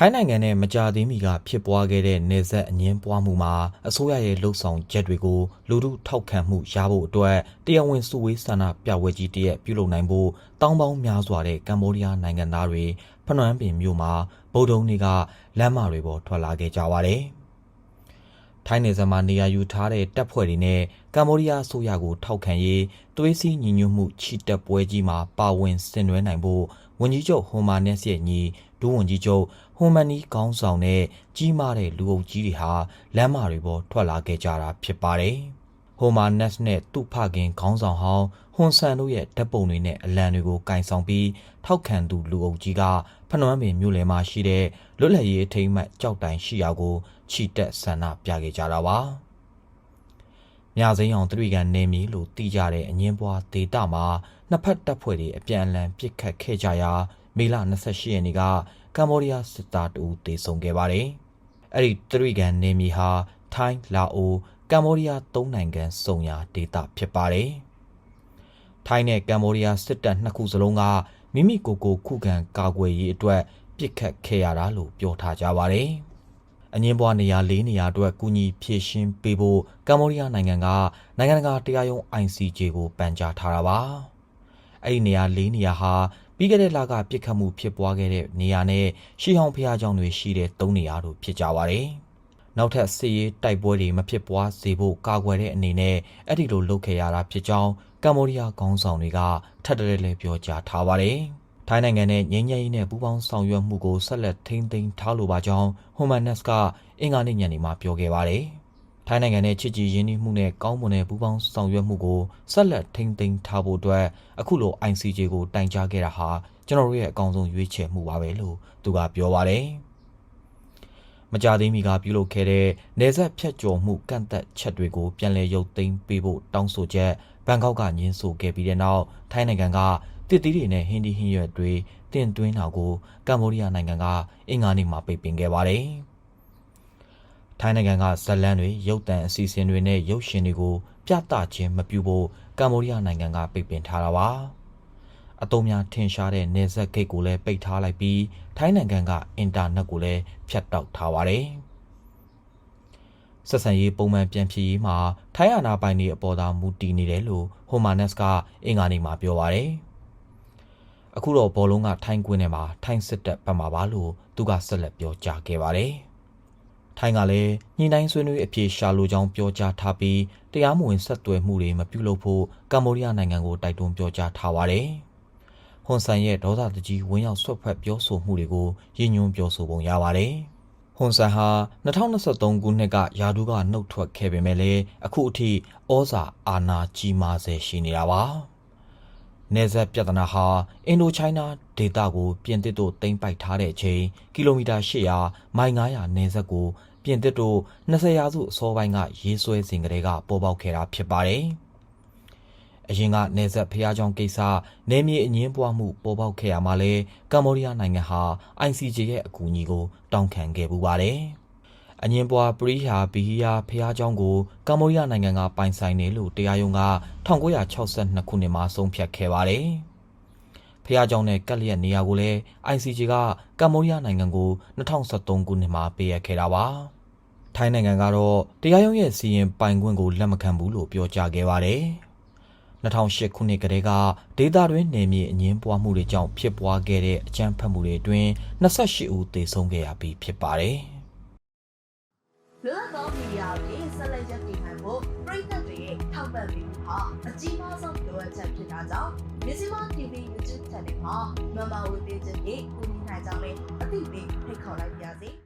ထိုင်းနိုင်ငံနဲ့မကြာသေးမီကဖြစ်ပွားခဲ့တဲ့နေဆက်အငင်းပွားမှုမှာအစိုးရရဲ့လှုပ်ဆောင်ချက်တွေကိုလူထုထောက်ခံမှုရဖို့အတွက်တရားဝင်စုဝေးဆန္ဒပြပွဲကြီးတစ်ရက်ပြုလုပ်နိုင်ဖို့တောင်းပေါင်းများစွာတဲ့ကမ္ဘောဒီးယားနိုင်ငံသားတွေဖနွမ်းပင်မြို့မှာဗုဒ္ဓုံတွေကလမ်းမတွေပေါ်ထွက်လာခဲ့ကြပါတယ်။ ထိုင်းနယ်စပ်မှာနေရာယူထားတဲ့တပ်ဖွဲ့တွေနဲ့ကမ္ဘောဒီးယားအစိုးရကိုထောက်ခံရေးသွေးစည်းညီညွတ်မှုချီတက်ပွဲကြီးမှာပါဝင်ဆင်နွှဲနိုင်ဖို့ဝန်ကြီးချုပ်ဟွန်မာနက်စ်ရဲ့ညီဒူးဝန်ကြီးချုပ်ဟွန်မန်နီကောင်းဆောင်တဲ့ကြီးမားတဲ့လူအုပ်ကြီးတွေဟာလမ်းမတွေပေါ်ထွက်လာခဲ့ကြတာဖြစ်ပါတယ်။ ဟွန်မာနက်စ်နဲ့သူ့ဖခင်ခေါင်းဆောင်ဟောင်းဟွန်ဆန်တို့ရဲ့ဓာတ်ပုံတွေနဲ့အလံတွေကိုကင်ဆောင်ပြီးထောက်ခံသူလူအုပ်ကြီးကဖနွမ်းပင်မြို့လယ်မှာရှိတဲ့လွတ်လပ်ရေးအထိမ်းအမှတ်ကြောက်တိုင်ရှိရာကိုခြိတက်ဆန္ဒပြခဲ့ကြတာပါ။မြစိမ်းအောင်တရိကန်နေမီလို့တီးကြတဲ့အငင်းပွားဒေတာမှာနှစ်ဖက်တပ်ဖွဲ့တွေအပြန်အလှန်ပစ်ခတ်ခဲ့ကြရာမေလ28ရက်နေ့ကကမ္ဘောဒီးယားစစ်သားတအူတေဆုံးခဲ့ပါတယ်။အဲ့ဒီတရိကန်နေမီဟာထိုင်းလာအို ကမ္ဘောဒီးယားသုံးနိုင်ငံစုံရာဒေတာဖြစ်ပါတယ်။ထိုင်းနဲ့ကမ္ဘောဒီးယားစစ်တပ်နှစ်ခုစလုံးကမိမိကိုယ်ကိုခုခံကာကွယ်ရေးအတွက်ပြစ်ခတ်ခဲ့ရတာလို့ပြောထားကြပါတယ်။အငင်းပွားနေရာ၄နေရာအတွက်ကူညီဖြည့်ရှင်းပေးဖို့ကမ္ဘောဒီးယားနိုင်ငံကနိုင်ငံတကာတရားရုံး ICJ ကိုပန်ကြားထားတာပါ။အဲ့ဒီနေရာ၄နေရာဟာပြီးခဲ့တဲ့လကပြစ်ခတ်မှုဖြစ်ပွားခဲ့တဲ့နေရာနဲ့ရှီဟောင်ဖျားကျောင်းတွေရှိတဲ့၃နေရာတို့ဖြစ်ကြပါတယ်။ နောက်ထပ်စစ်ရေးတိုက်ပွဲတွေမဖြစ်ပွားစေဖို့ကာကွယ်တဲ့အနေနဲ့အဲ့ဒီလိုလုပ်ခဲ့ရတာဖြစ်ကြောင်းကမ္ဘောဒီးယားခေါင်းဆောင်တွေကထပ်တလဲလဲပြောကြားထားပါတယ်။ထိုင်းနိုင်ငံနဲ့ငြိမ်းချမ်းရေးနဲ့ပူးပေါင်းဆောင်ရွက်မှုကိုဆက်လက်ထိန်းသိမ်းထားလိုပါကြောင်းဟွန်မန်နက်စ်ကအင်္ဂါနေ့ညနေမှာပြောခဲ့ပါတယ်။ထိုင်းနိုင်ငံနဲ့ချစ်ကြည်ရင်းနှီးမှုနဲ့ကောင်းမွန်တဲ့ပူးပေါင်းဆောင်ရွက်မှုကိုဆက်လက်ထိန်းသိမ်းထားဖို့အတွက်အခုလို ICJ ကိုတိုင်ကြားခဲ့တာဟာကျွန်တော်တို့ရဲ့အကောင်းဆုံးရွေးချယ်မှုပါပဲလို့သူကပြောပါတယ်။ မကြသေးမီကပြုလုပ်ခဲ့တဲ့နေဆက်ဖြတ်ကျော်မှုကန့်သက်ချက်တွေကိုပြန်လည်ရုပ်သိမ်းပေးဖို့တောင်းဆိုချက်ဘန်ကောက်ကညှင်းဆိုခဲ့ပြီးတဲ့နောက်ထိုင်းနိုင်ငံကတစ်သီးတွေနဲ့ဟင်းဒီဟင်းရွက်တွေတင်သွင်းတာကိုကမ္ဘောဒီးယားနိုင်ငံကအင်္ဂါနေ့မှာပိတ်ပင်ခဲ့ပါတယ်။ထိုင်းနိုင်ငံကဇက်လန်းတွေရုပ်တံအစီအစဉ်တွေနဲ့ရုပ်ရှင်တွေကိုပြသခြင်းမပြုဖို့ကမ္ဘောဒီးယားနိုင်ငံကပိတ်ပင်ထားတာပါ။ အတုံးများထင်ရှားတဲ့နေဆက်ဂိတ်ကိုလည်းပိတ်ထားလိုက်ပြီးထိုင်းနိုင်ငံကအင်တာနက်ကိုလည်းဖြတ်တောက်ထားပါတယ်။ဆက်ဆံရေးပုံမှန်ပြန်ဖြစ်ရေးမှာထိုင်းအာဏာပိုင်တွေအပေါ်သာမူတည်နေတယ်လို့ဟိုမာနက်စ်ကအင်္ဂါနေ့မှာပြောပါတယ်။အခုတော့ဘောလုံးကထိုင်းကွင်းထဲမှာထိုင်းစစ်တပ်ပတ်မှာပါလို့သူကဆက်လက်ပြောကြားခဲ့ပါတယ်။ထိုင်းကလည်းညှိနှိုင်းဆွေးနွေးအပြေရှာလိုကြောင်းပြောကြားထားပြီးတရားမဝင်ဆက်သွယ်မှုတွေမပြုလုပ်ဖို့ကမ္ဘောဒီးယားနိုင်ငံကိုတိုက်တွန်းပြောကြားထားပါတယ်။ ဟွန်ဆန်ရဲ့ဒေါသတကြီးဝင်းရောက်ဆွတ်ဖက်ပြောဆိုမှုတွေကိုရည်ညွှန်းပြောဆိုပုံရပါတယ်။ဟွန်ဆန်ဟာ2023ခုနှစ်ကယာဒူးကနှုတ်ထွက်ခဲ့ပေမဲ့လည်းအခုအထိဩဇာအာဏာကြီးမားဆဲရှိနေတာပါ။နေဆက်ပြဿနာဟာအင်ဒိုချိုင်းနာဒေသကိုပြင်သစ်တို့တင်ပိုက်ထားတဲ့အချိန်ကီလိုမီတာ800မိုင်900နေဆက်ကိုပြင်သစ်တို့20ရာစုအစောပိုင်းကရေးဆွဲစဉ်ကတည်းကပေါ်ပေါက်ခဲ့တာဖြစ်ပါတယ်။ အရင်ကနေဆက်ဖျားကြောင်ကိစ္စနေမြေအငင်းပွားမှုပေါ်ပေါက်ခဲ့ရမှာလဲကမ္ဘောဒီးယားနိုင်ငံဟာ ICJ ရဲ့အကူအညီကိုတောင်းခံခဲ့ပူပါတယ်။အငင်းပွားပရိဟာဘီဟီယာဖျားကြောင်ကိုကမ္ဘောဒီးယားနိုင်ငံကပိုင်ဆိုင်တယ်လို့တရားရုံးက1962ခုနှစ်မှာဆုံးဖြတ်ခဲ့ပါတယ်။ဖះเจ้าနဲ့ကက်လျက်နေရာကိုလည်း ICJ ကကမ္ဘောဒီးယားနိုင်ငံကို2023ခုနှစ်မှာပေးအပ်ခဲ့တာပါ။ထိုင်းနိုင်ငံကတော့တရားရုံးရဲ့စီရင်ပိုင်ခွင့်ကိုလက်မခံဘူးလို့ပြောကြားခဲ့ပါတယ်။ 2008ခုနှစ်ကတည်းကဒေတာတွင်နေမြေအငင်းပွားမှုတွေကြောင့်ဖြစ်ပွားခဲ့တဲ့အကြမ်းဖက်မှုတွေအတွင်း28ဦးသေဆုံးခဲ့ရပြီးဖြစ်ပါတယ်။လွတ်လပ်သောမီဒီယာတွေဆက်လက်ရပ်တည်နိုင်ဖို့ပြည်သက်တွေရဲ့ထောက်ပံ့ပေးမှုဟာအကြီးမားဆုံးလိုအပ်ချက်ဖြစ်တာကြောင့်မြစီမ TV YouTube Channel မှာမမဝေပေးခြင်းဖြင့်ကူညီနိုင်ကြမယ်အသိပေးဖိတ်ခေါ်လိုက်ပါရစေ။